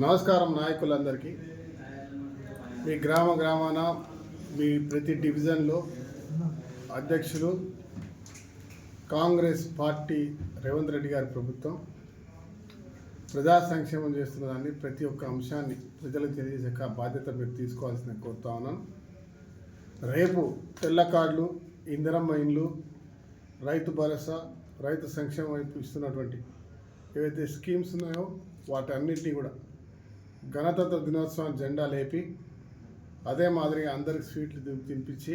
నమస్కారం నాయకులందరికీ. మీ గ్రామ గ్రామాన మీ ప్రతి డివిజన్లో అధ్యక్షులు కాంగ్రెస్ పార్టీ రేవంత్ రెడ్డి గారి ప్రభుత్వం ప్రజా సంక్షేమం చేస్తున్నదాన్ని ప్రతి ఒక్క అంశాన్ని ప్రజలకు తెలియజేసే బాధ్యత మీరు తీసుకోవాల్సిన కోరుతా ఉన్నాను. రేపు తెల్ల కార్డులు ఇందిరమ్మ ఇండ్లు రైతు భరోసా రైతు సంక్షేమం వైపు ఇస్తున్నటువంటి ఏవైతే స్కీమ్స్ ఉన్నాయో వాటన్నిటినీ కూడా గణతంత్ర దినోత్సవం జెండా లేపి అదే మాదిరిగా అందరికి స్వీట్లు తినిపించి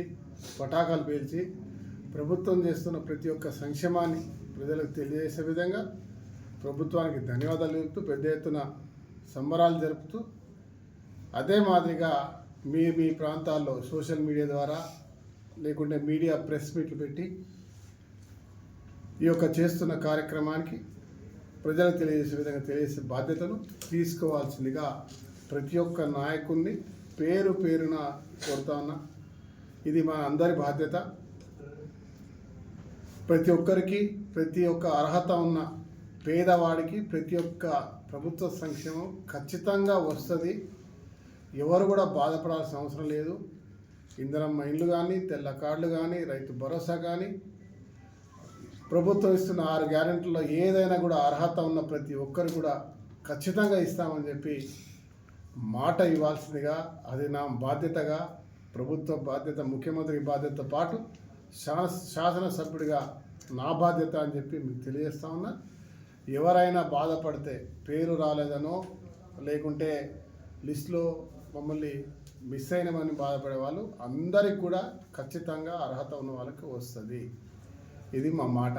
పటాకాలు పేల్చి ప్రభుత్వం చేస్తున్న ప్రతి ఒక్క సంక్షేమాన్ని ప్రజలకు తెలియజేసే విధంగా ప్రభుత్వానికి ధన్యవాదాలు తెలుపుతూ పెద్ద ఎత్తున సంబరాలు జరుపుతూ అదే మాదిరిగా మీ మీ ప్రాంతాల్లో సోషల్ మీడియా ద్వారా లేకుంటే మీడియా ప్రెస్ మీట్లు పెట్టి ఈ యొక్క చేస్తున్న కార్యక్రమానికి ప్రజలకు తెలియజేసే విధంగా తెలియజేసే బాధ్యతను తీసుకోవాల్సిందిగా ప్రతి ఒక్క నాయకుడిని పేరు పేరున కొడతా ఉన్నా. ఇది మన అందరి బాధ్యత. ప్రతి ఒక్కరికి ప్రతి ఒక్క అర్హత ఉన్న పేదవాడికి ప్రతి ఒక్క ప్రభుత్వ సంక్షేమం ఖచ్చితంగా వస్తుంది. ఎవరు కూడా బాధపడాల్సిన అవసరం లేదు. ఇంధనం మైండ్లు కానీ తెల్ల కార్డులు కానీ రైతు భరోసా కానీ ప్రభుత్వం ఇస్తున్న ఆరు గ్యారెంటీల్లో ఏదైనా కూడా అర్హత ఉన్న ప్రతి ఒక్కరు కూడా ఖచ్చితంగా ఇస్తామని చెప్పి మాట ఇవ్వాల్సిందిగా అది నా బాధ్యతగా ప్రభుత్వ బాధ్యత ముఖ్యమంత్రి బాధ్యతతో పాటు శాస శాసనసభ్యుడిగా నా బాధ్యత అని చెప్పి మీకు తెలియజేస్తా ఉన్నా. ఎవరైనా బాధపడితే పేరు రాలేదనో లేకుంటే లిస్టులో మమ్మల్ని మిస్ అయినమని బాధపడే వాళ్ళు అందరికి కూడా ఖచ్చితంగా అర్హత ఉన్న వాళ్ళకి వస్తుంది. ఇది మా మాట.